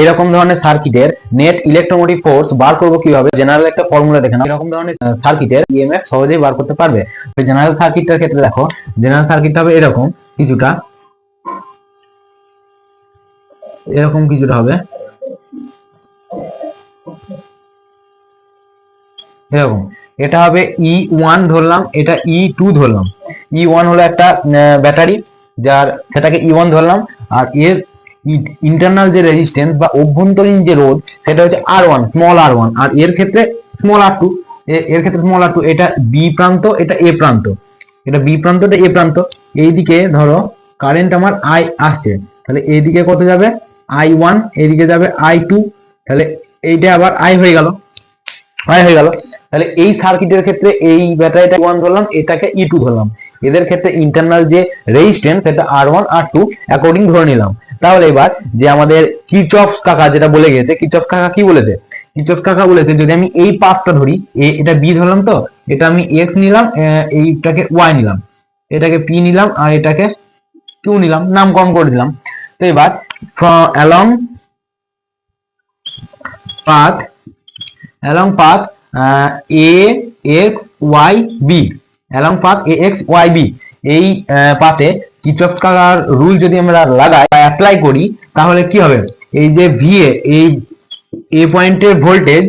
এরকম ধরনের সার্কিটের নেট ইলেকট্রোমোটিভ ফোর্স বার করব কীভাবে? জেনারেল একটা ফর্মুলা দেখে নাও। এরকম ধরনের সার্কিটের ইএমএফ সহজেই বার করতে পারবে। জেনারেল সার্কিটটার ক্ষেত্রে দেখো জেনারেল সার্কিটটা হবে এরকম, কিছুটা। এরকম কিছুটা হবে। এরকম। এটা হবে ই ওয়ান ধরলাম, এটা ই টু ধরলাম। ই ওয়ান হলো একটা ব্যাটারি, যার, সেটাকে ই ওয়ান ধরলাম। আর এর ইন্টারনাল যে রেজিস্ট্যান্স বা অভ্যন্তরীণ যে রোধ, সেটা হচ্ছে R one small r one R এর ক্ষেত্রে স্মল আর টু এর ক্ষেত্রে স্মল আর টু এটা বি প্রান্ত, এটা এ প্রান্ত। এটা বি প্রান্ত, এটা এ প্রান্ত। এইদিকে ধরো কারেন্ট আমার আই আসছে। তাহলে এইদিকে কত যাবে? আই ওয়ান এইদিকে যাবে আই টু তাহলে এইটা আবার আই হয়ে গেল। আই হয়ে গেল। তাহলে এই সার্কিটের ক্ষেত্রে এই ব্যাটারিটা ওয়ান ধরলাম, এটাকে ই টু ধরলাম। এদের ক্ষেত্রে ইন্টারনাল যে রেজিস্ট্যান্স সেটা R one R two according ধরে নিলাম। তাহলে এবার যে আমাদের কিচফ কাকা যেটা বলে গেছে কিচফ কাকা কি বলেছে? কিচফ কাকা বলেছে, যদি আমি এই পাথটা ধরি এটা বি ধরলাম তো, এটা আমি এক্স নিলাম এইটাকে ওয়াই নিলাম, এটাকে পি নিলাম, আর এটাকে কিউ নিলাম নামকরণ করে দিলাম। তো এবার along path along path A, X, Y, B, along path A, X, Y, B, এই পাথে কিচফ কাকার রুল যদি আমরা লাগাই বা অ্যাপ্লাই করি, তাহলে কি হবে? এই যে ভিএ এই এ পয়েন্টের ভোল্টেজ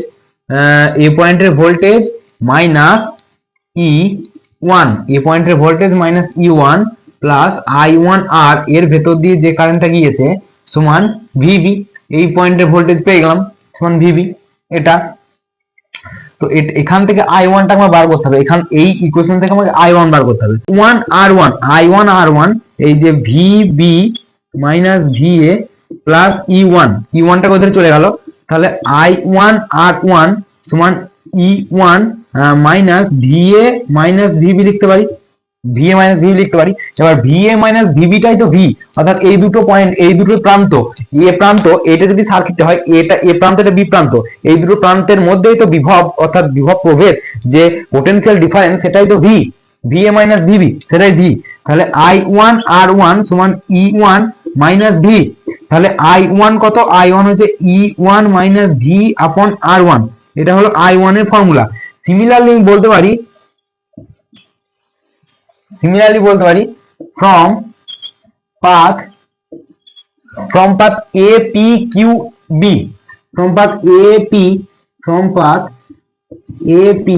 এ পয়েন্টের voltage minus E one A পয়েন্টের voltage minus E one plus I one R এর ভেতর দিয়ে যে কারেন্টটা গিয়েছে, সমান ভিবি এই পয়েন্টের ভোল্টেজ পেয়ে গেলাম, সমান ভিবি এটা। তো এখান থেকে আই ওয়ানটা আমার বার করতে হবে। এখান, এই ইকুয়েশন থেকে আমাকে আই ওয়ান বার করতে হবে। One R one I one R one এই যে V B minus V A plus E one E ওয়ানটা কোথায় চলে গেল? তাহলে আই ওয়ান আর ওয়ান সমান E one minus V A minus V B লিখতে পারি। ভি এ মাইনাস ভি লিখতে পারি। এবার ভি এ মাইনাস ভিবিটাই তো ভি অর্থাৎ এই দুটো পয়েন্ট এই দুটো প্রান্ত, এ প্রান্ত, এটা যদি সার্কিট হয় এটা এ প্রান্ত এটা বি প্রান্ত, এই দুটো প্রান্তের মধ্যেই তো বিভব, অর্থাৎ বিভব প্রভেদ, যে পোটেনশিয়াল ডিফারেন্স সেটাই তো V V A minus V B সেটাই ভি তাহলে আই ওয়ান আর ওয়ান সমান ই ওয়ান মাইনাস ভি তাহলে আই ওয়ান কত? আই ওয়ান হচ্ছে E one minus V upon R one এটা হলো আই ওয়ানের ফর্মুলা সিমিলারলি বলতে পারি সিমিলারলি বলতে পারি from path from path A P Q B from path A P from path A P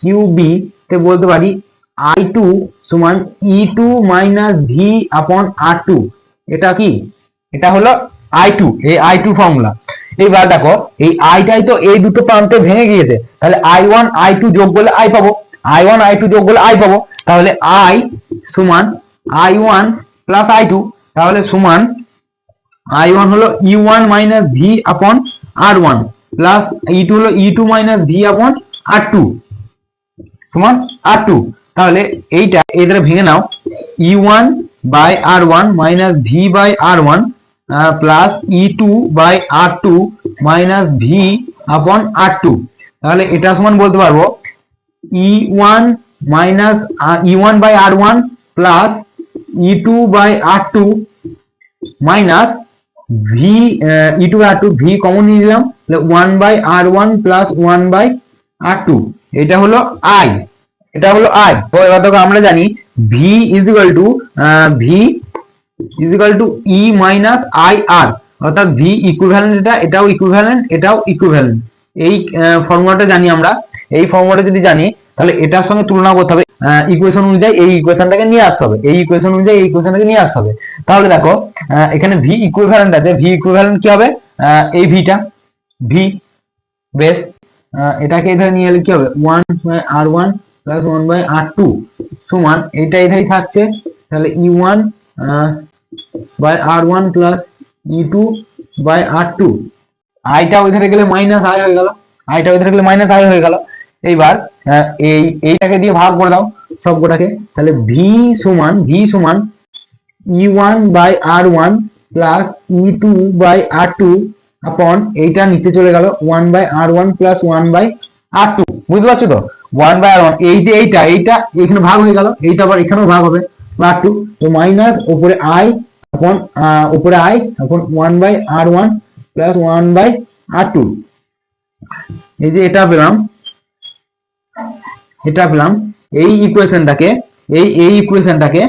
Q B তে বলতে পারি আই টু সমান ই two minus V upon R two এটা কি? এটা হলো আই টু এই আই টু ফর্মুলা এইবার দেখো, এই আইটাই তো এই দুটো প্রান্তে ভেঙে গিয়েছে। তাহলে আই ওয়ান আই টু যোগ করলে আই পাবো। আই ওয়ান আই টু যোগ করলে আই পাবো। তাহলে আই সমান I one plus I two তাহলে সমান আই ওয়ান হলো ই one minus V upon R one plus E two হলো E two minus V upon R two সমান আর টু তাহলে এইটা এদের ভেঙে নাও E one by R one minus V by R one plus E two by R two minus V upon R two তাহলে এটা সমান বলতে পারব E one minus E one by R one plus E two by R two minus V E two R two V common নিয়ে নিলাম one by R one plus one by R two এটা হলো I এটা হলো I এবার দেখো আমরা জানি V is equal to V is equal to E minus I R অর্থাৎ ভি ইকুইভ্যালেন্ট এটা, এটাও ইকুইভ্যালেন্ট এটাও ইকুইভ্যালেন্ট এই ফর্মুলাটা জানি আমরা। এই ফর্মুলাটা যদি জানি, তাহলে এটার সঙ্গে তুলনা করতে হবে ইকুয়েশন অনুযায়ী এই ইকুয়েশনটাকে নিয়ে আসতে হবে। এই ইকুয়েশন অনুযায়ী এই ইকুয়েশনটাকে নিয়ে আসতে হবে। তাহলে দেখো এখানে ভি ইকুইভ্যালেন্ট আছে। ভি ইকুইভ্যালেন্ট কি হবে? এই ভিটা ভি বেশ এটাকে এখানে নিয়ে এলে কি হবে? One by R one plus one by R two সমান এটা এটাই থাকছে। তাহলে E one by R one plus E two by R two আইটা ওইখানে গেলে মাইনাস আই হয়ে গেল। আইটা ওইখানে গেলে মাইনাস আই হয়ে গেল। এইবার আহ, এই এইটাকে দিয়ে ভাগ করে দাও সব সবকটাকে। তাহলে ভি সমান ভি সমান E one by R one plus E two by R two upon এইটা নিচে চলে গেল one by R one plus one by R two বুঝতে পারছ তো? ওয়ান বাই আর ওয়ান এই যে এইটা এইটা এখানে ভাগ হয়ে গেল এইটা আবার এখানেও ভাগ হবে আর টু তো মাইনাস উপরে আই আপন উপরে I upon one by R one plus one by R two এই যে এটা পেলাম এটা পেলাম এই ইকুয়েশনটাকে এই এই ইকুয়েশনটাকে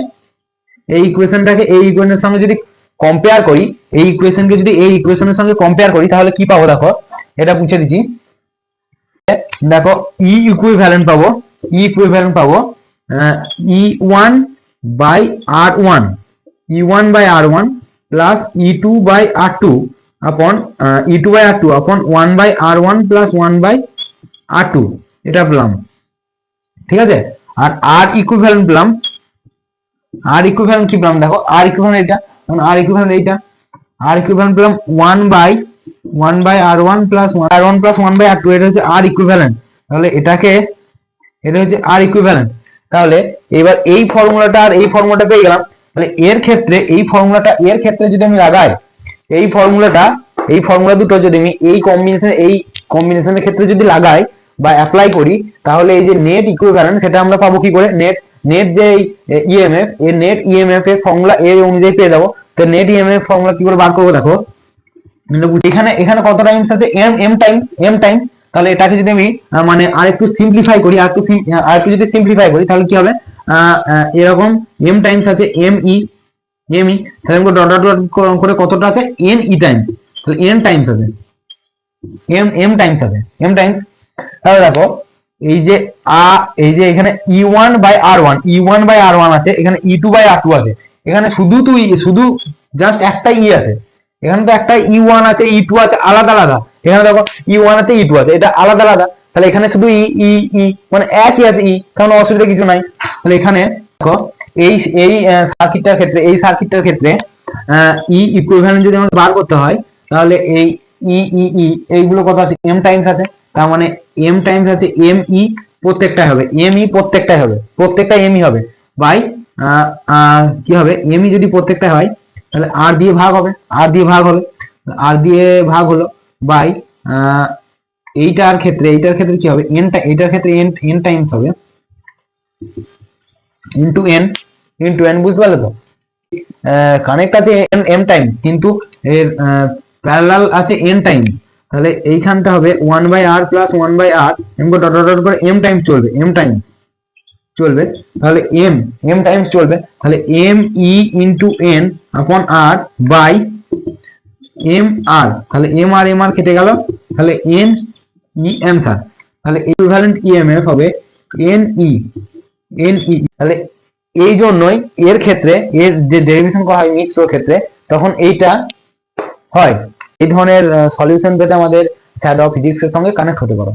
এই ইকুয়েশনটাকে এই ইকুয়েশনের সঙ্গে যদি কম্পেয়ার করি, এই ইকুয়েশনকে যদি এই ইকুয়েশনের সঙ্গে কম্পেয়ার করি, তাহলে কি পাবো দেখো? এটা বুঝে দিচ্ছি। দেখো ই ইকুইভ্যালেন্ট পাবো ই ইকুইভ্যালেন্ট পাবো E one by R one E one by R one plus E two by R two upon E two by R two upon one by R one plus one by R two এটা পেলাম ঠিক আছে? আর আর equivalent পেলাম আর equivalent কি পেলাম দেখো আর equivalent এটা R equivalent এইটা। আর ইকুইভ্যালেন্ট পেলাম one by one by R one plus R one plus one by R two এটা হচ্ছে আর ইকুইভ্যালেন্ট তাহলে এটাকে, এটা হচ্ছে আর ইকুইভ্যালেন্ট তাহলে এবার এই ফর্মুলাটা আর এই ফর্মুলাটা পেয়ে গেলাম। তাহলে এর ক্ষেত্রে, এই ফর্মুলাটা এর ক্ষেত্রে যদি আমি লাগাই, এই ফর্মুলাটা, এই ফর্মুলা দুটো যদি আমি এই কম্বিনেশন এই কম্বিনেশনের ক্ষেত্রে যদি লাগাই বা অ্যাপ্লাই করি, তাহলে এই যে নেট ইকুইভ্যালেন্ট সেটা আমরা পাবো কি করে? নেট নেট যে ইএমএফ এই নেট ইএমএফ এর ফর্মুলা এর অনুযায়ী পেয়ে যাব। তো নেট ইএমএফ ফর্মুলা কি করে বার করব দেখো? এখানে এখানে কত টাইমস আছে? M M time M time তাহলে এটাকে যদি আমি মানে আর একটু সিম্পলিফাই করি আর একটু আর একটু যদি সিম্পলিফাই করি, তাহলে কি হবে? এরকম এম টাইমস আছে এম ই এম ই তাহলে আমি ডট ডট করে কতটা আছে? এন ই টাইম তাহলে এন টাইমস আছে এম এম টাইমস আছে এম টাইমস তাহলে দেখো, এই যে আ, এই যে এখানে E one by R one E one by R one আছে, এখানে E two by R two আছে। এখানে শুধু তুই, শুধু জাস্ট একটা ই আছে। এখানে তো একটা ই ওয়ান আছে ই টু আছে, আলাদা আলাদা। এখানে দেখো ই ওয়ান আছে ই টু আছে, এটা আলাদা আলাদা। তাহলে এখানে শুধু ই ই ই মানে একই আছে ই কারণ অসুবিধা কিছু নাই। তাহলে এখানে দেখো, এই এই সার্কিটটার ক্ষেত্রে, এই সার্কিটটার ক্ষেত্রে ই ইকুইভ্যালেন্ট যদি আমাকে বার করতে হয়, তাহলে এই ই ই ই এইগুলো কত আছে? এম টাইমস আছে। তার মানে এম টাইমস আছে এম ই প্রত্যেকটাই হবে এম ই প্রত্যেকটাই হবে প্রত্যেকটা এমই হবে বাই কি হবে এম ই যদি প্রত্যেকটা হয়, তাহলে আর দিয়ে ভাগ হবে আর দিয়ে ভাগ হবে আর দিয়ে ভাগ হলো বাই এইটার ক্ষেত্রে এইটার ক্ষেত্রে কি হবে এন এইটার ক্ষেত্রে এন এন টাইমস হবে ইন্টু এন ইন্টু এন বুঝতে পারলে তো? কানেক্ট আছে এম এম টাইম কিন্তু এর প্যারালাল আছে এন টাইম তাহলে এইখানটা হবে one by R plus one by R M dot dot করে এম টাইম চলবে এম টাইম চলবে, তাহলে এম এম টাইমস চলবে, তাহলে এম ই ইন্টু এন আপন আর বাই এম আর তাহলে এম আর এম আর কেটে গেল, তাহলে এন ই অ্যান্সার তাহলে ইকুইভ্যালেন্ট ইএমএফ হবে এন ই এন ই তাহলে এই জন্যই এর ক্ষেত্রে এর যে ডেরিভেশন করা হয় মিক্সড ক্ষেত্রে, তখন এইটা হয়। এই ধরনের সলিউশন পেতে আমাদের স্যাড অফ ফিজিক্সের সঙ্গে কানেক্ট হতে পারো।